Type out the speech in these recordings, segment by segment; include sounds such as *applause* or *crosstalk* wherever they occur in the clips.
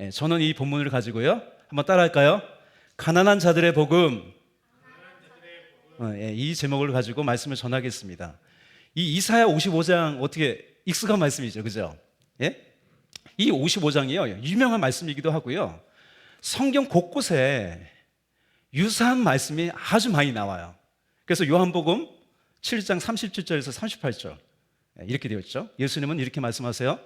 예, 저는 이 본문을 가지고요. 한번 따라할까요? 가난한 자들의 복음. 어, 예, 이 제목을 가지고 말씀을 전하겠습니다. 이 이사야 55장 어떻게 익숙한 말씀이죠, 그죠? 예? 이 55장이요 유명한 말씀이기도 하고요. 성경 곳곳에 유사한 말씀이 아주 많이 나와요. 그래서 요한복음 7장 37절에서 38절 예, 이렇게 되어 있죠. 예수님은 이렇게 말씀하세요.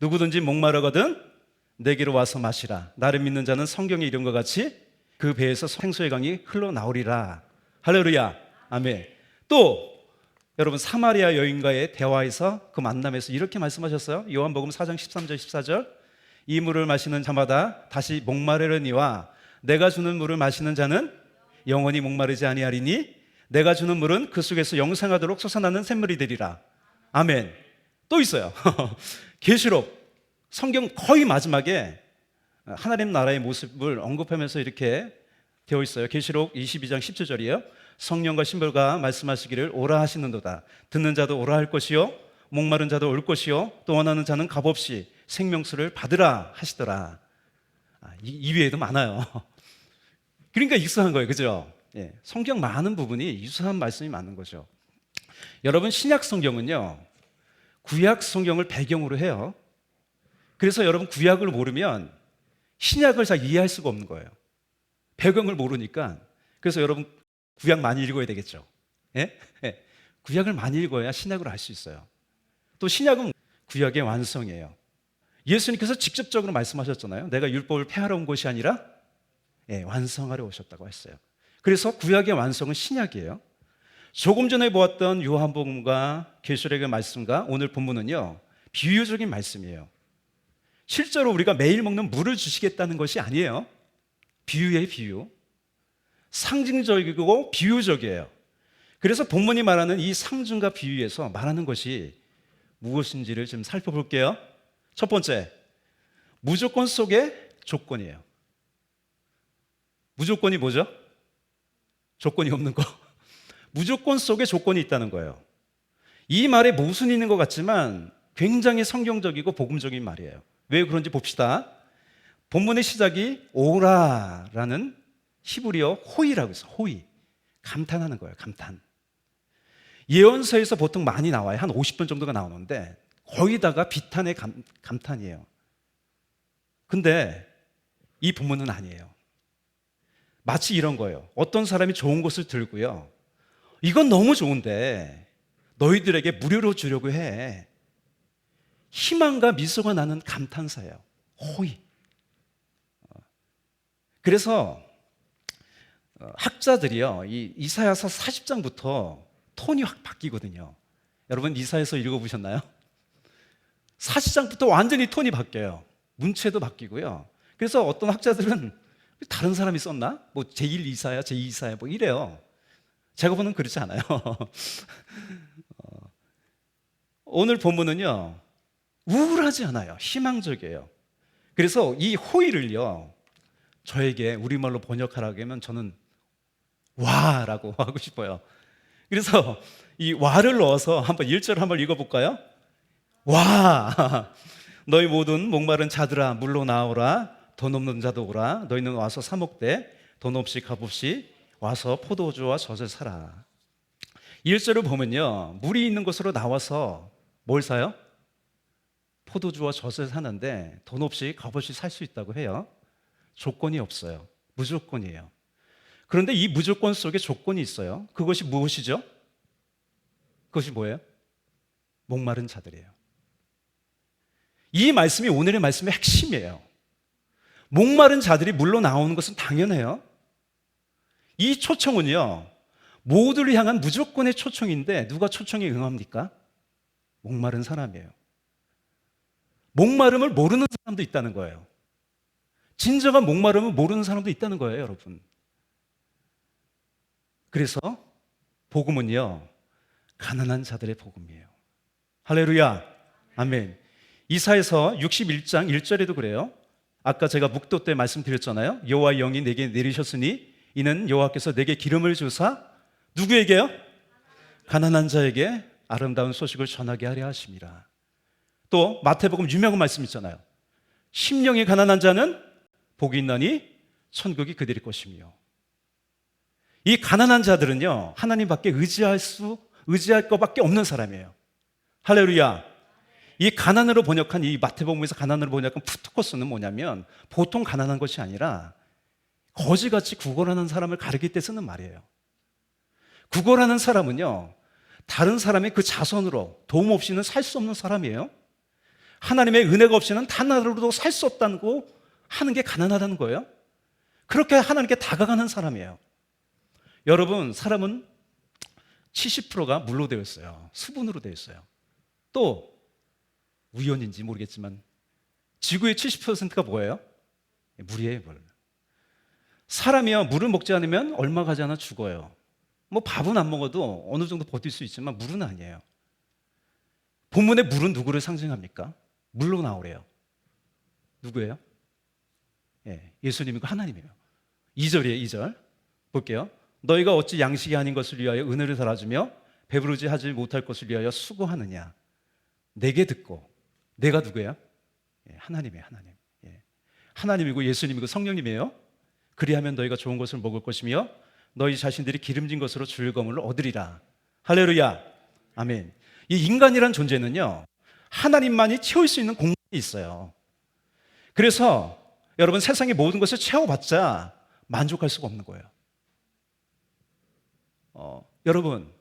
누구든지 목마르거든 내게로 와서 마시라. 나를 믿는 자는 성경에 이런 것 같이 그 배에서 생수의 강이 흘러나오리라. 할렐루야. 아멘. 또 여러분 사마리아 여인과의 대화에서 그 만남에서 이렇게 말씀하셨어요. 요한복음 4장 13절 14절 이 물을 마시는 자마다 다시 목마르려니와 내가 주는 물을 마시는 자는 영원히 목마르지 아니하리니 내가 주는 물은 그 속에서 영생하도록 솟아나는 샘물이 되리라. 아멘. 또 있어요. *laughs* 계시록 성경 거의 마지막에 하나님 나라의 모습을 언급하면서 이렇게 되어 있어요. 계시록 22장 10절이에요. 성령과 신벌과 말씀하시기를 오라 하시는도다. 듣는 자도 오라 할 것이요 목마른 자도 올 것이요 또 원하는 자는 값없이 생명수를 받으라 하시더라. 아, 이, 이 외에도 많아요. *laughs* 그러니까 익숙한 거예요. 그죠? 예, 성경 많은 부분이 유사한 말씀이 많은 거죠. 여러분 신약 성경은요. 구약 성경을 배경으로 해요. 그래서 여러분 구약을 모르면 신약을 잘 이해할 수가 없는 거예요. 배경을 모르니까. 그래서 여러분 구약 많이 읽어야 되겠죠. 예? 예. 구약을 많이 읽어야 신약을 알 수 있어요. 또 신약은 구약의 완성이에요. 예수님께서 직접적으로 말씀하셨잖아요. 내가 율법을 폐하러 온 것이 아니라 예, 완성하러 오셨다고 했어요. 그래서 구약의 완성은 신약이에요. 조금 전에 보았던 요한복음과 계시록의 말씀과 오늘 본문은요. 비유적인 말씀이에요. 실제로 우리가 매일 먹는 물을 주시겠다는 것이 아니에요. 비유의 비유. 상징적이고 비유적이에요. 그래서 본문이 말하는 이 상징과 비유에서 말하는 것이 무엇인지를 좀 살펴볼게요. 첫 번째, 무조건 속에 조건이에요. 무조건이 뭐죠? 조건이 없는 거. *laughs* 무조건 속에 조건이 있다는 거예요. 이 말에 모순이 있는 것 같지만 굉장히 성경적이고 복음적인 말이에요. 왜 그런지 봅시다. 본문의 시작이 오라라는 히브리어 호이라고 해서 호이. 감탄하는 거예요. 감탄. 예언서에서 보통 많이 나와요. 한 50번 정도가 나오는데 거의 다가 비탄의 감, 감탄이에요. 근데 이 본문은 아니에요. 마치 이런 거예요. 어떤 사람이 좋은 것을 들고요. 이건 너무 좋은데 너희들에게 무료로 주려고 해. 희망과 미소가 나는 감탄사예요. 호의. 어. 그래서 어, 학자들이요. 이 이사야서 40장부터 톤이 확 바뀌거든요. 여러분 이사야서 읽어보셨나요? 40장부터 완전히 톤이 바뀌어요. 문체도 바뀌고요. 그래서 어떤 학자들은 다른 사람이 썼나? 뭐 제1 이사야, 제2 이사야 뭐 이래요. 제가 보는 그렇지 않아요. *laughs* 어, 오늘 본문은요. 우울하지 않아요. 희망적이에요. 그래서 이 호의를요. 저에게 우리말로 번역하라고 하면 저는 와 라고 *laughs* 하고 싶어요. 그래서 이 와를 넣어서 한번 1절 한번 읽어볼까요? 와! *laughs* 너희 모든 목마른 자들아 물로 나오라 돈 없는 자도 오라 너희는 와서 사 먹되 돈 없이 값 없이 와서 포도주와 젖을 사라 1절을 보면요 물이 있는 곳으로 나와서 뭘 사요? 포도주와 젖을 사는데 돈 없이 값 없이 살 수 있다고 해요 조건이 없어요 무조건이에요 그런데 이 무조건 속에 조건이 있어요 그것이 무엇이죠? 그것이 뭐예요? 목마른 자들이에요 이 말씀이 오늘의 말씀의 핵심이에요. 목마른 자들이 물로 나오는 것은 당연해요. 이 초청은요, 모두를 향한 무조건의 초청인데 누가 초청에 응합니까? 목마른 사람이에요. 목마름을 모르는 사람도 있다는 거예요. 진정한 목마름을 모르는 사람도 있다는 거예요, 여러분. 그래서 복음은요, 가난한 자들의 복음이에요. 할렐루야. 아멘. 이사에서 61장 1절에도 그래요. 아까 제가 묵도 때 말씀드렸잖아요. 여호와 영이 내게 내리셨으니 이는 여호와께서 내게 기름을 주사 누구에게요? 가난한 자에게 아름다운 소식을 전하게 하려 하심이라. 또 마태복음 유명한 말씀 있잖아요. 심령이 가난한 자는 복이 있나니 천국이 그들의 것이며 이 가난한 자들은요 하나님밖에 의지할 수 의지할 것밖에 없는 사람이에요. 할렐루야. 이 가난으로 번역한 이 마태복음에서 가난으로 번역한 푸트코스는 뭐냐면 보통 가난한 것이 아니라 거지같이 구걸하는 사람을 가리킬 때 쓰는 말이에요. 구걸하는 사람은요 다른 사람의 그 자손으로 도움 없이는 살 수 없는 사람이에요. 하나님의 은혜가 없이는 단 하루도 살 수 없다고 하는 게 가난하다는 거예요. 그렇게 하나님께 다가가는 사람이에요. 여러분, 사람은 70%가 물로 되어 있어요. 수분으로 되어 있어요. 또 우연인지 모르겠지만 지구의 70%가 뭐예요? 물이에요, 물. 사람이요, 물을 먹지 않으면 얼마 가지 않아 죽어요. 뭐 밥은 안 먹어도 어느 정도 버틸 수 있지만 물은 아니에요. 본문의 물은 누구를 상징합니까? 물로 나오래요. 누구예요? 예, 예수님이고 하나님이에요. 2절이에요, 2절. 볼게요. 너희가 어찌 양식이 아닌 것을 위하여 은혜를 달아주며 배부르지 하지 못할 것을 위하여 수고하느냐. 내게 듣고 내가 누구예요? 예, 하나님이에요, 하나님. 예. 하나님이고 예수님이고 성령님이에요. 그리하면 너희가 좋은 것을 먹을 것이며 너희 자신들이 기름진 것으로 즐거움을 얻으리라. 할렐루야. 아멘. 이 인간이란 존재는요. 하나님만이 채울 수 있는 공간이 있어요. 그래서 여러분 세상의 모든 것을 채워봤자 만족할 수가 없는 거예요. 어, 여러분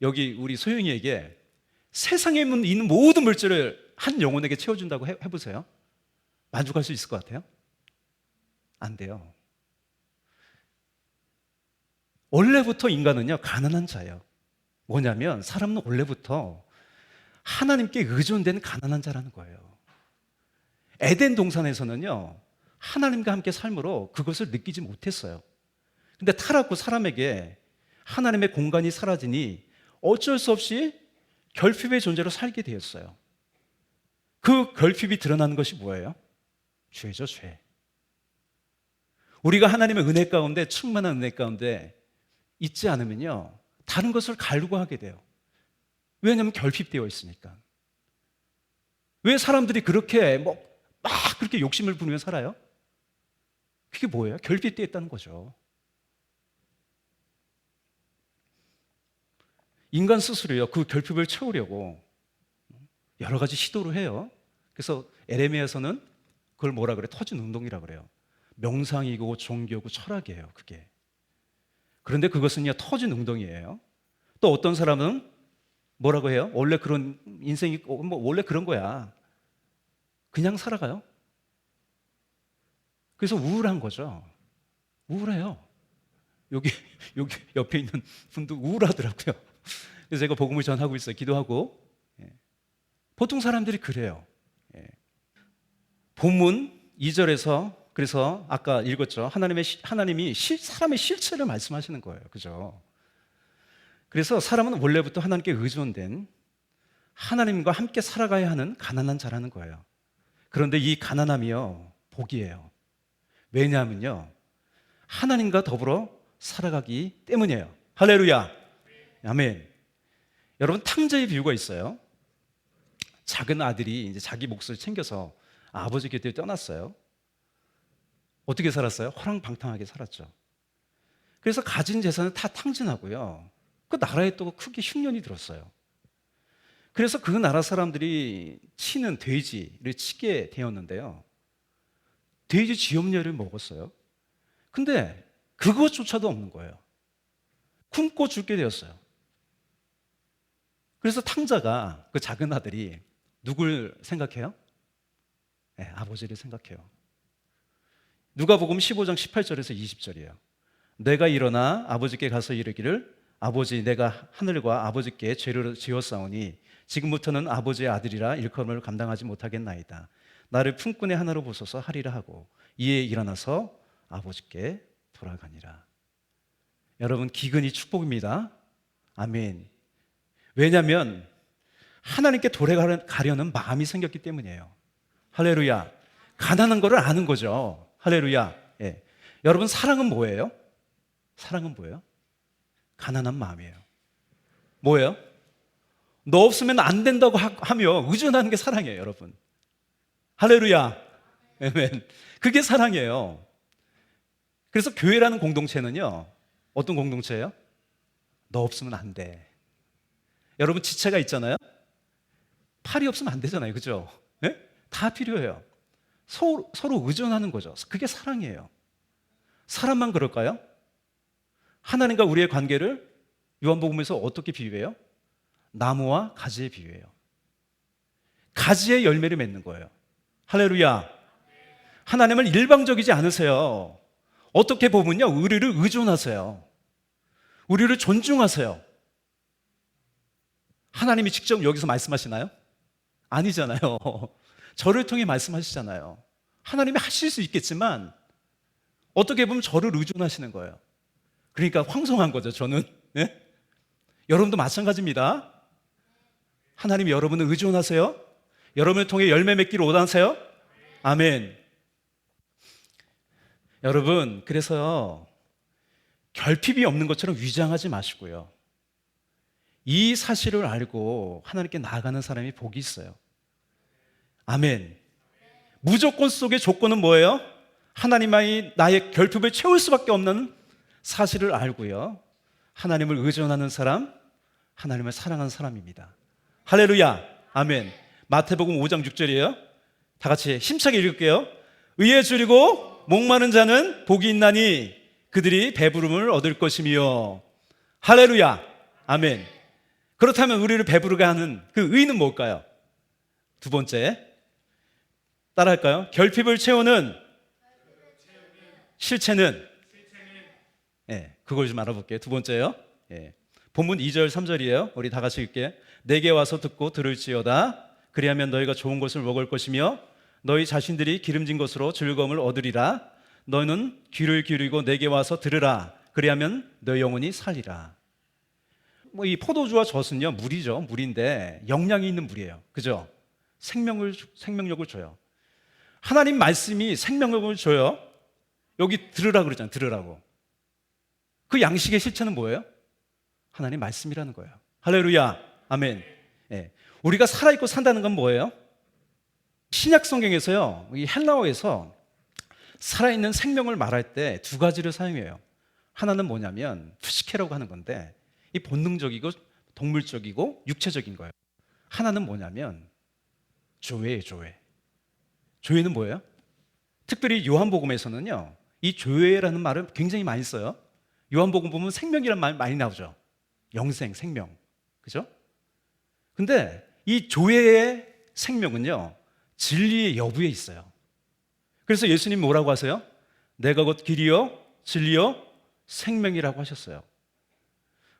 여기 우리 소영이에게 세상에 있는 모든 물질을 한 영혼에게 채워준다고 해, 해보세요. 만족할 수 있을 것 같아요? 안 돼요. 원래부터 인간은요 가난한 자예요. 뭐냐면 사람은 원래부터 하나님께 의존된 가난한 자라는 거예요. 에덴 동산에서는요, 하나님과 함께 삶으로 그것을 느끼지 못했어요. 근데 타락 후 사람에게 하나님의 공간이 사라지니 어쩔 수 없이 결핍의 존재로 살게 되었어요. 그 결핍이 드러나는 것이 뭐예요? 죄죠, 죄. 우리가 하나님의 은혜 가운데, 충만한 은혜 가운데 있지 않으면요, 다른 것을 갈고 하게 돼요. 왜냐하면 결핍되어 있으니까. 왜 사람들이 그렇게 뭐 막 그렇게 욕심을 부리며 살아요? 그게 뭐예요? 결핍되어 있다는 거죠. 인간 스스로요 그 결핍을 채우려고 여러 가지 시도를 해요. 그래서 에레미야에서는 그걸 뭐라 그래? 터진 운동이라 그래요. 명상이고 종교고 철학이에요. 그게. 그런데 그것은요 터진 운동이에요. 또 어떤 사람은 뭐라고 해요? 원래 그런 인생이 뭐 원래 그런 거야. 그냥 살아가요. 그래서 우울한 거죠. 우울해요. 여기 *laughs* 여기 옆에 있는 분도 우울하더라고요. 그래서 제가 복음을 전하고 있어요. 기도하고. 예. 보통 사람들이 그래요. 예. 본문 2절에서 그래서 아까 읽었죠. 하나님의 하나님이 시, 사람의 실체를 말씀하시는 거예요. 그죠? 그래서 사람은 원래부터 하나님께 의존된 하나님과 함께 살아가야 하는 가난한 자라는 거예요. 그런데 이 가난함이요, 복이에요. 왜냐하면요, 하나님과 더불어 살아가기 때문이에요. 할렐루야. 아멘. 여러분, 탕자의 비유가 있어요. 작은 아들이 이제 자기 몫을 챙겨서 아버지 곁에 떠났어요. 어떻게 살았어요? 호랑방탕하게 살았죠. 그래서 가진 재산을 다 탕진하고요. 그 나라에 또 크게 흉년이 들었어요. 그래서 그 나라 사람들이 치는 돼지를 치게 되었는데요. 돼지 지엄녀를 먹었어요. 근데 그것조차도 없는 거예요. 굶고 죽게 되었어요. 그래서 탕자가 그 작은 아들이 누굴 생각해요? 네, 아버지를 생각해요. 누가복음 15장 18절에서 20절이에요. 내가 일어나 아버지께 가서 이르기를 아버지 내가 하늘과 아버지께 죄를 지었사오니 지금부터는 아버지의 아들이라 일컬음을 감당하지 못하겠나이다. 나를 품꾼의 하나로 보소서 하리라 하고 이에 일어나서 아버지께 돌아가니라. 여러분 기근이 축복입니다. 아멘. 왜냐하면 하나님께 돌아가려는 마음이 생겼기 때문이에요. 할렐루야. 가난한 거를 아는 거죠. 할렐루야. 예. 여러분 사랑은 뭐예요? 사랑은 뭐예요? 가난한 마음이에요. 뭐예요? 너 없으면 안 된다고 하 며 의존하는 게 사랑이에요, 여러분. 할렐루야. 아멘. 그게 사랑이에요. 그래서 교회라는 공동체는요. 어떤 공동체예요? 너 없으면 안 돼. 여러분 지체가 있잖아요. 팔이 없으면 안 되잖아요. 그죠? 예? 다 필요해요. 서로, 서로 의존하는 거죠. 그게 사랑이에요. 사람만 그럴까요? 하나님과 우리의 관계를 요한복음에서 어떻게 비유해요? 나무와 가지에 비유해요. 가지에 열매를 맺는 거예요. 할렐루야. 하나님을 일방적이지 않으세요. 어떻게 보면요, 우리를 의존하세요. 우리를 존중하세요. 하나님이 직접 여기서 말씀하시나요? 아니잖아요. *laughs* 저를 통해 말씀하시잖아요. 하나님이 하실 수 있겠지만 어떻게 보면 저를 의존하시는 거예요. 그러니까 황송한 거죠, 저는. 예? 여러분도 마찬가지입니다. 하나님이 여러분을 의존하세요. 여러분을 통해 열매 맺기를 원하세요. 아멘. 여러분, 그래서 결핍이 없는 것처럼 위장하지 마시고요. 이 사실을 알고 하나님께 나아가는 사람이 복이 있어요. 아멘. 무조건 속의 조건은 뭐예요? 하나님만이 나의 결핍을 채울 수밖에 없는 사실을 알고요. 하나님을 의존하는 사람, 하나님을 사랑하는 사람입니다. 할렐루야. 아멘. 마태복음 5장 6절이에요. 다 같이 힘차게 읽을게요. 의에 줄이고 목마른 자는 복이 있나니 그들이 배부름을 얻을 것이며 할렐루야. 아멘. 그렇다면 우리를 배부르게 하는 그 의는 뭘까요? 두 번째. 따라할까요? 결핍을 채우는 실체는 예, 그걸 좀 알아볼게요. 두 번째요. 예. 본문 2절, 3절이에요. 우리 다 같이 읽게. 내게 와서 듣고 들을지어다. 그리하면 너희가 좋은 것을 먹을 것이며 너희 자신들이 기름진 것으로 즐거움을 얻으리라. 너는 귀를 기울이고 내게 와서 들으라. 그리하면 너희 영혼이 살리라. 뭐 이 포도주와 젖은요 물이죠 물인데 영양이 있는 물이에요 그죠 생명을 생명력을 줘요 하나님 말씀이 생명력을 줘요 여기 들으라 그러잖아요 들으라고 그 양식의 실체는 뭐예요 하나님 말씀이라는 거예요 할렐루야 아멘 예. 우리가 살아있고 산다는 건 뭐예요 신약 성경에서요 이 헬라어에서 살아있는 생명을 말할 때 두 가지를 사용해요 하나는 뭐냐면 푸시케라고 하는 건데 이 본능적이고 동물적이고 육체적인 거예요. 하나는 뭐냐면 조회예요, 조회. 조회는 뭐예요? 특별히 요한복음에서는요. 이 조회라는 말을 굉장히 많이 써요. 요한복음 보면 생명이라는 말 많이 나오죠. 영생, 생명. 그죠? 근데 이 조회의 생명은요. 진리의 여부에 있어요. 그래서 예수님 뭐라고 하세요? 내가 곧 길이요, 진리요, 생명이라고 하셨어요.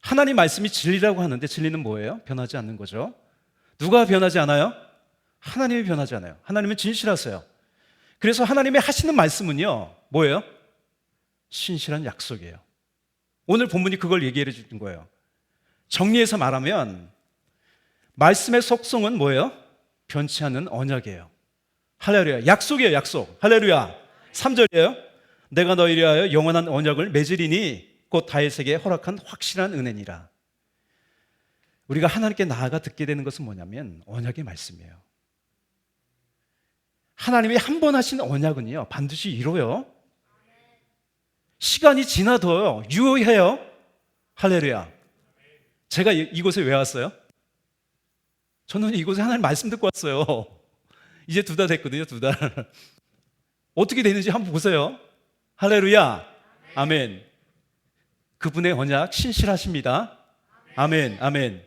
하나님 말씀이 진리라고 하는데 진리는 뭐예요? 변하지 않는 거죠. 누가 변하지 않아요? 하나님이 변하지 않아요. 하나님은 진실하세요. 그래서 하나님의 하시는 말씀은요, 뭐예요? 신실한 약속이에요. 오늘 본문이 그걸 얘기해 주는 거예요. 정리해서 말하면, 말씀의 속성은 뭐예요? 변치 않는 언약이에요. 할렐루야. 약속이에요, 약속. 할렐루야. 3절이에요. 내가 너희를 위하여 영원한 언약을 맺으리니 곧 다윗에게 허락한 확실한 은혜니라. 우리가 하나님께 나아가 듣게 되는 것은 뭐냐면 언약의 말씀이에요. 하나님이 한 번 하신 언약은요 반드시 이뤄요. 시간이 지나도요 유효해요. 할렐루야. 제가 이곳에 왜 왔어요? 저는 이곳에 하나님 말씀 듣고 왔어요. *laughs* 이제 두 달 됐거든요, 두 달. *laughs* 어떻게 되는지 한번 보세요. 할렐루야. 아멘. 그분의 언약 신실하십니다. 아멘, 아멘.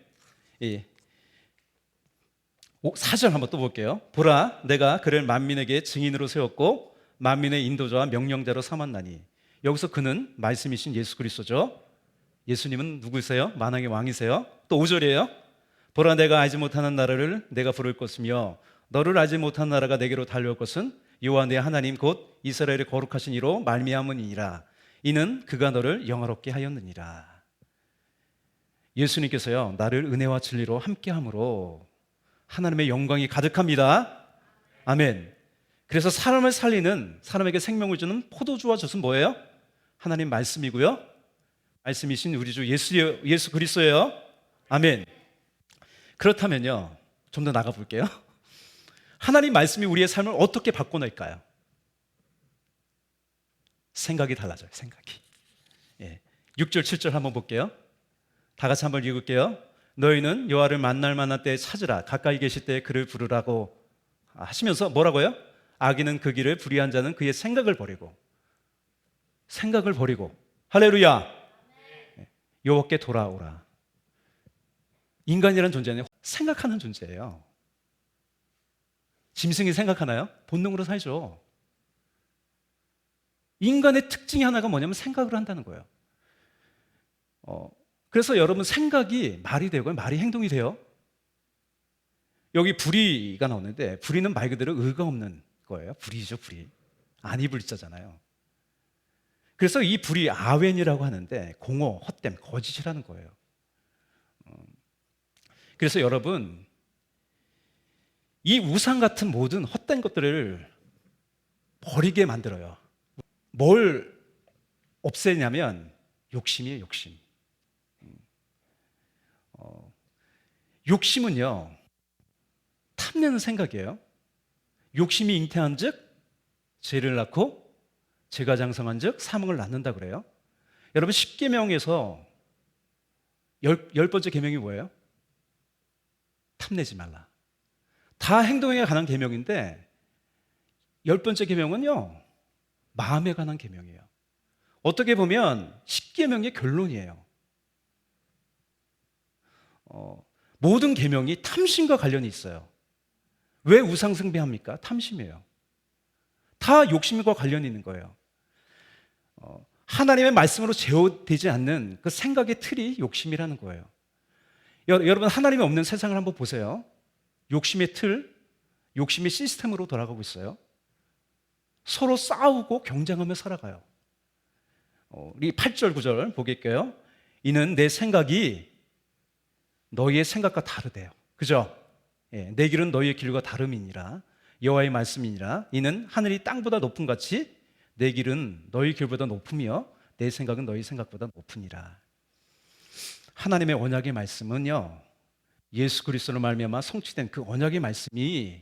예. 4절 한번 또 볼게요. 보라, 내가 그를 만민에게 증인으로 세웠고 만민의 인도자와 명령자로 삼았나니. 여기서 그는 말씀이신 예수 그리스도죠. 예수님은 누구세요? 만왕의 왕이세요. 또 5절이에요. 보라, 내가 알지 못하는 나라를 내가 부를 것이며 너를 알지 못한 나라가 내게로 달려올 것은 여호와 내 하나님 곧 이스라엘의 거룩하신 이로 말미암으니라. 이는 그가 너를 영화롭게 하였느니라. 예수님께서요, 나를 은혜와 진리로 함께함으로 하나님의 영광이 가득합니다. 아멘. 그래서 사람을 살리는 사람에게 생명을 주는 포도주와 젖은 뭐예요? 하나님 말씀이고요. 말씀이신 우리 주 예수 예수 그리스도예요. 아멘. 그렇다면요. 좀 더 나가 볼게요. 하나님 말씀이 우리의 삶을 어떻게 바꿔낼까요? 생각이 달라져요. 생각이. 예. 6절 7절 한번 볼게요. 다 같이 한번 읽을게요. 너희는 여호와를 만날 만한 때에 찾으라 가까이 계실 때에 그를 부르라고 하시면서 뭐라고요? 악인은 그 길을 불의한 자는 그의 생각을 버리고 생각을 버리고 할렐루야 예. 여호와께 돌아오라. 인간이라는 존재는 생각하는 존재예요. 짐승이 생각하나요? 본능으로 살죠. 인간의 특징이 하나가 뭐냐면 생각을 한다는 거예요. 어, 그래서 여러분 생각이 말이 되고 말이 행동이 돼요. 여기 불의가 나오는데 불의는 말 그대로 의가 없는 거예요. 불의죠, 불의. 아니 불자잖아요. 그래서 이 불의 아웬이라고 하는데 공허, 헛됨, 거짓이라는 거예요. 어, 그래서 여러분 이 우상 같은 모든 헛된 것들을 버리게 만들어요. 뭘 없애냐면 욕심이에요, 욕심. 어, 욕심은요, 탐내는 생각이에요. 욕심이 잉태한 즉, 죄를 낳고, 죄가 장성한 즉, 사망을 낳는다 그래요. 여러분, 10계명에서 열, 열 번째 계명이 뭐예요? 탐내지 말라. 다 행동에 관한 계명인데, 열 번째 계명은요, 마음에 관한 계명이에요. 어떻게 보면 10계명의 결론이에요. 어, 모든 계명이 탐심과 관련이 있어요. 왜 우상 숭배합니까? 탐심이에요. 다 욕심과 관련이 있는 거예요. 어, 하나님의 말씀으로 제어되지 않는 그 생각의 틀이 욕심이라는 거예요. 여, 여러분 하나님이 없는 세상을 한번 보세요. 욕심의 틀, 욕심의 시스템으로 돌아가고 있어요. 서로 싸우고 경쟁하며 살아가요. 어, 우리 8절 9절 보겠게요. 이는 내 생각이 너희의 생각과 다르대요. 그죠? 예, 내 길은 너희의 길과 다름이니라. 여호와의 말씀이니라. 이는 하늘이 땅보다 높은 같이 내 길은 너희 길보다 높으며 내 생각은 너희 생각보다 높으니라. 하나님의 언약의 말씀은요. 예수 그리스도로 말미암아 성취된 그 언약의 말씀이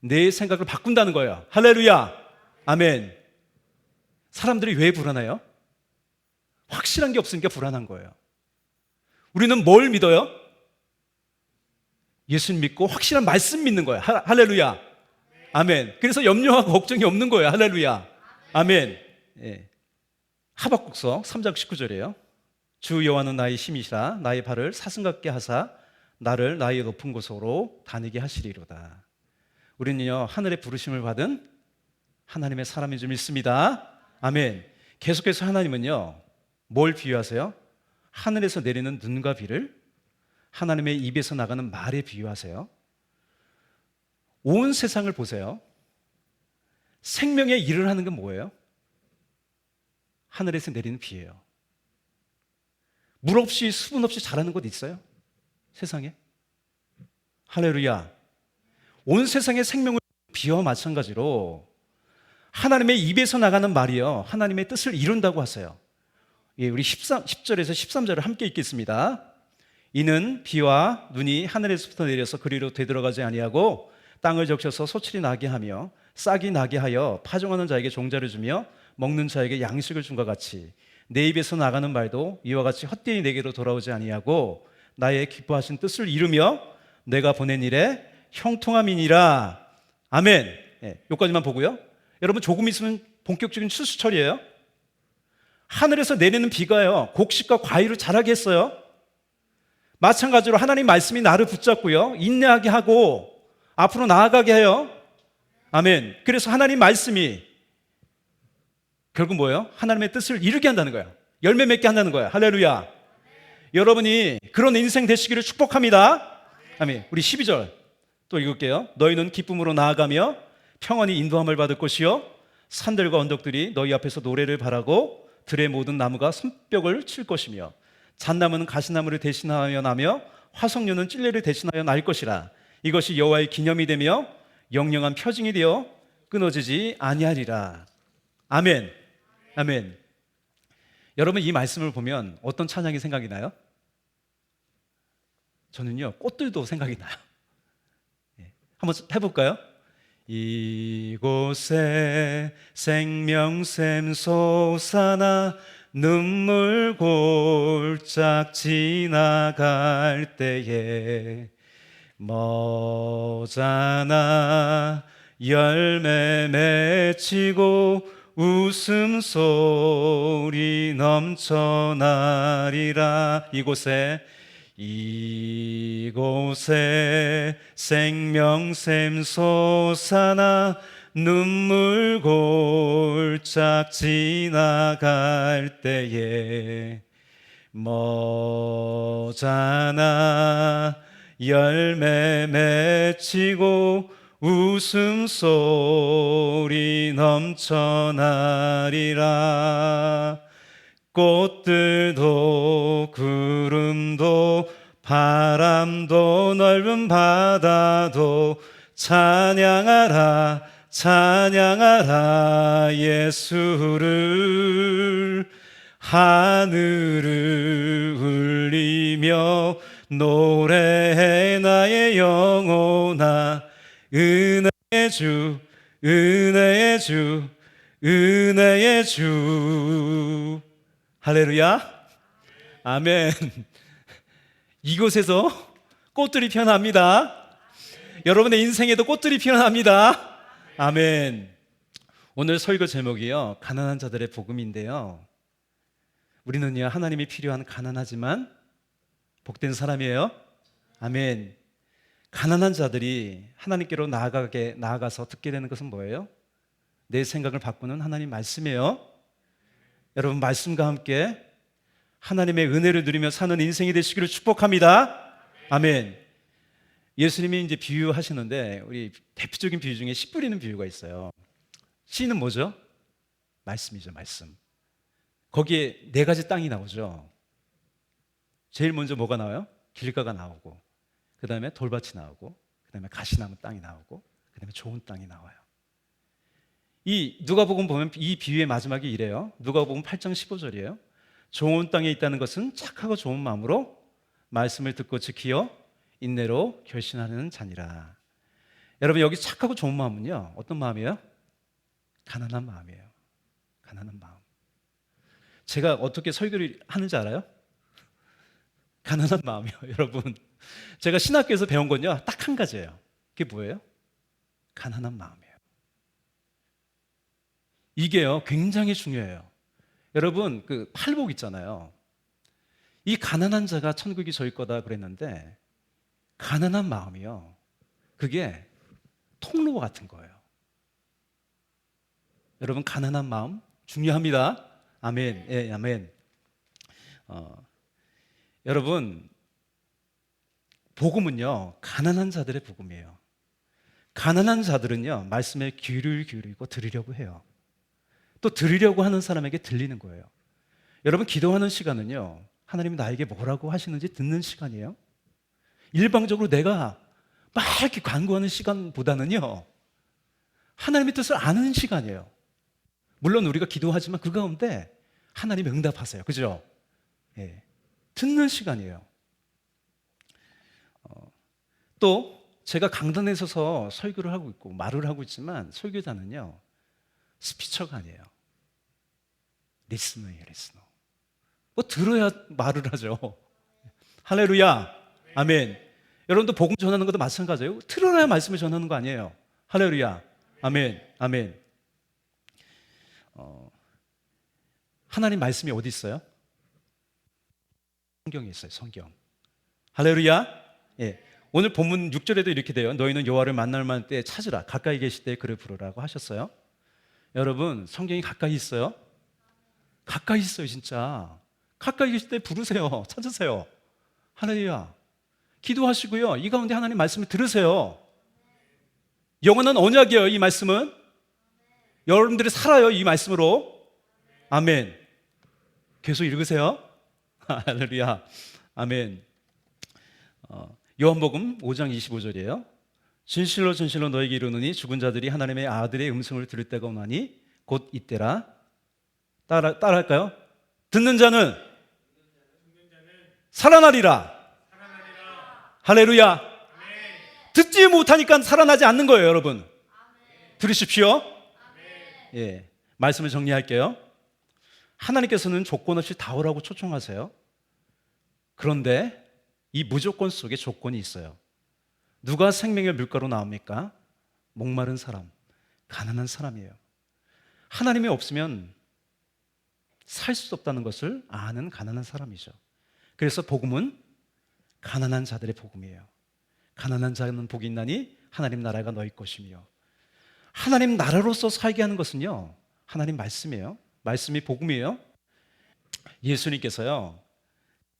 내 생각을 바꾼다는 거예요. 할렐루야. 아멘. 사람들이 왜 불안해요? 확실한 게 없으니까 불안한 거예요. 우리는 뭘 믿어요? 예수 믿고 확실한 말씀 믿는 거예요. 하, 할렐루야. 아멘. 그래서 염려하고 걱정이 없는 거예요. 할렐루야. 아멘. 예. 하박국서 3장 19절이에요. 주 여호와는 나의 힘이시라 나의 발을 사슴 같게 하사 나를 나의 높은 곳으로 다니게 하시리로다. 우리는요 하늘의 부르심을 받은 하나님의 사람인 줄 믿습니다. 아멘. 계속해서 하나님은요 뭘 비유하세요? 하늘에서 내리는 눈과 비를 하나님의 입에서 나가는 말에 비유하세요. 온 세상을 보세요. 생명의 일을 하는 건 뭐예요? 하늘에서 내리는 비예요. 물 없이 수분 없이 자라는 곳 있어요? 세상에? 할렐루야. 온 세상의 생명을 비와 마찬가지로 하나님의 입에서 나가는 말이요. 하나님의 뜻을 이룬다고 하세요. 예, 우리 13, 10절에서 13절을 함께 읽겠습니다. 이는 비와 눈이 하늘에서부터 내려서 그리로 되들어가지 아니하고 땅을 적셔서 소출이 나게 하며 싹이 나게 하여 파종하는 자에게 종자를 주며 먹는 자에게 양식을 준과 같이 내 입에서 나가는 말도 이와 같이 헛되이 내게로 돌아오지 아니하고 나의 기뻐하신 뜻을 이루며 내가 보낸 일에 형통함이니라. 아멘. 예, 여기까지만 보고요. 여러분 조금 있으면 본격적인 추수철이에요. 하늘에서 내리는 비가요. 곡식과 과일을 자라게 했어요. 마찬가지로 하나님 말씀이 나를 붙잡고요. 인내하게 하고 앞으로 나아가게 해요. 아멘. 그래서 하나님 말씀이 결국 뭐예요? 하나님의 뜻을 이루게 한다는 거예요. 열매 맺게 한다는 거예요. 할렐루야. 여러분이 그런 인생 되시기를 축복합니다. 아멘. 우리 12절 또 읽을게요. 너희는 기쁨으로 나아가며 평안히 인도함을 받을 것이요 산들과 언덕들이 너희 앞에서 노래를 바라고 들의 모든 나무가 손뼉을 칠 것이며 잣나무는 가시나무를 대신하여 나며 화석류는 찔레를 대신하여 날 것이라 이것이 여호와의 기념이 되며 영영한 표징이 되어 끊어지지 아니하리라 아멘 아멘 여러분 이 말씀을 보면 어떤 찬양이 생각이 나요? 저는요 꽃들도 생각이 나요 예. 한번 해볼까요? 이 이곳에 생명샘 솟아나 눈물 골짝 지나갈 때에 머자나 열매 맺히고 웃음소리 넘쳐나리라. 이곳에 이곳에 생명샘 솟아나 눈물 골짝 지나갈 때에 머자나 열매 맺히고 웃음소리 넘쳐나리라. 꽃들도 구름도 바람도 넓은 바다도 찬양하라 찬양하라 예수를. 하늘을 울리며 노래해 나의 영혼아. 은혜의 주 은혜의 주 은혜의 주. 할렐루야. 아멘. 이곳에서 꽃들이 피어납니다. 여러분의 인생에도 꽃들이 피어납니다 아멘 오늘 설교 제목이요 가난한 자들의 복음인데요 우리는요 하나님이 필요한 가난하지만 복된 사람이에요 아멘 가난한 자들이 하나님께로 나아가게 나아가서 듣게 되는 것은 뭐예요? 내 생각을 바꾸는 하나님 말씀이에요. 여러분 말씀과 함께 하나님의 은혜를 누리며 사는 인생이 되시기를 축복합니다. 아멘. 예수님이 이제 비유하시는데 우리 대표적인 비유 중에 씨 뿌리는 비유가 있어요. 씨는 뭐죠? 말씀이죠, 말씀. 거기에 네 가지 땅이 나오죠. 제일 먼저 뭐가 나와요? 길가가 나오고 그 다음에 돌밭이 나오고, 그 다음에 가시나무 땅이 나오고, 그 다음에 좋은 땅이 나와요. 이 누가복음 보면 이 비유의 마지막이 이래요. 누가복음 8장 15절이에요. 좋은 땅에 있다는 것은 착하고 좋은 마음으로 말씀을 듣고 지키어 인내로 결신하는 자니라. 여러분 여기 착하고 좋은 마음은요 어떤 마음이에요? 가난한 마음이에요. 가난한 마음. 제가 어떻게 설교를 하는지 알아요? 가난한 마음이요, *laughs* 여러분. 제가 신학교에서 배운 건요, 딱 한 가지예요. 그게 뭐예요? 가난한 마음이에요. 이게요, 굉장히 중요해요. 여러분, 그 팔복 있잖아요. 이 가난한 자가 천국이 저일 거다 그랬는데, 가난한 마음이요. 그게 통로 같은 거예요. 여러분, 가난한 마음 중요합니다. 아멘. 예, 아멘. 어, 여러분, 복음은요, 가난한 자들의 복음이에요. 가난한 자들은요, 말씀에 귀를 기울이고 들으려고 해요. 또 들으려고 하는 사람에게 들리는 거예요. 여러분, 기도하는 시간은요, 하나님이 나에게 뭐라고 하시는지 듣는 시간이에요. 일방적으로 내가 막 이렇게 간구하는 시간보다는요, 하나님의 뜻을 아는 시간이에요. 물론 우리가 기도하지만 그 가운데 하나님이 응답하세요. 그죠? 예. 듣는 시간이에요. 어, 또 제가 강단에 서서 설교를 하고 있고 말을 하고 있지만 설교자는요 스피처가 아니에요. 리스너예요, 리스너. 뭐 들어야 말을 하죠. *laughs* 할렐루야, 아멘. 여러분도 복음 전하는 것도 마찬가지예요. 들어야 말씀을 전하는 거 아니에요. 할렐루야, 아멘, 아멘. 어, 하나님 말씀이 어디 있어요? 성경에 있어요. 성경. 할렐루야. 예. 오늘 본문 6절에도 이렇게 돼요. 너희는 여호와를 만날 만한 때 찾으라. 가까이 계실 때 그를 부르라고 하셨어요. 여러분, 성경이 가까이 있어요? 가까이 있어요, 진짜. 가까이 계실 때 부르세요. *laughs* 찾으세요. 할렐루야. 기도하시고요. 이 가운데 하나님 말씀을 들으세요. 영원한 언약이에요, 이 말씀은. 여러분들이 살아요, 이 말씀으로. 아멘. 계속 읽으세요. *laughs* 할렐루야. 아멘. 어, 요한복음 5장 25절이에요. 진실로 진실로 너에게 이르노니 죽은 자들이 하나님의 아들의 음성을 들을 때가 오나니 곧 이때라. 따라 따라 할까요? 듣는 자는 살아나리라. 할렐루야. 듣지 못하니까 살아나지 않는 거예요, 여러분. 들으십시오. 예. 말씀을 정리할게요. 하나님께서는 조건 없이 다 오라고 초청하세요. 그런데 이 무조건 속에 조건이 있어요. 누가 생명의 물가로 나옵니까? 목마른 사람, 가난한 사람이에요. 하나님이 없으면 살 수 없다는 것을 아는 가난한 사람이죠. 그래서 복음은 가난한 자들의 복음이에요. 가난한 자는 복이 있나니 하나님 나라가 너희 것이며 하나님 나라로서 살게 하는 것은요. 하나님 말씀이에요. 말씀이 복음이에요. 예수님께서요.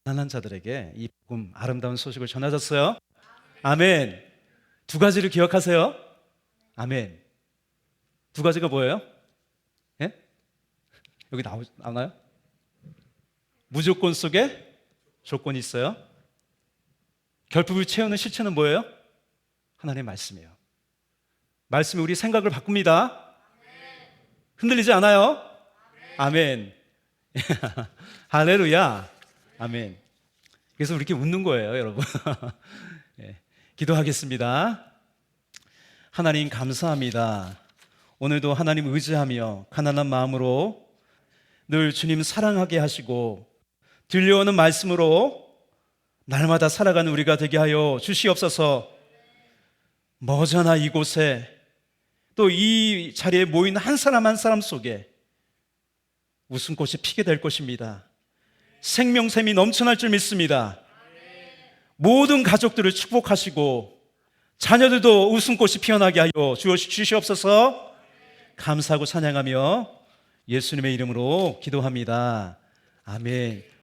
가난한 자들에게 이 복음 아름다운 소식을 전하셨어요. 아멘. 두 가지를 기억하세요. 아멘. 두 가지가 뭐예요? 예? 여기 나오, 나오나요? 무조건 속에 조건이 있어요. 결핍을 채우는 실체는 뭐예요? 하나님의 말씀이에요. 말씀이 우리 생각을 바꿉니다. 흔들리지 않아요? 아멘. *laughs* 할렐루야. 아멘. 그래서 이렇게 웃는 거예요, 여러분. *laughs* 예, 기도하겠습니다. 하나님 감사합니다. 오늘도 하나님 의지하며 가난한 마음으로 늘 주님 사랑하게 하시고 들려오는 말씀으로 날마다 살아가는 우리가 되게 하여 주시옵소서. 머저나 이곳에 또 이 자리에 모인 한 사람 한 사람 속에 웃음꽃이 피게 될 것입니다. 생명샘이 넘쳐날 줄 믿습니다. 모든 가족들을 축복하시고 자녀들도 웃음꽃이 피어나게 하여 주시옵소서 감사하고 찬양하며 예수님의 이름으로 기도합니다. 아멘.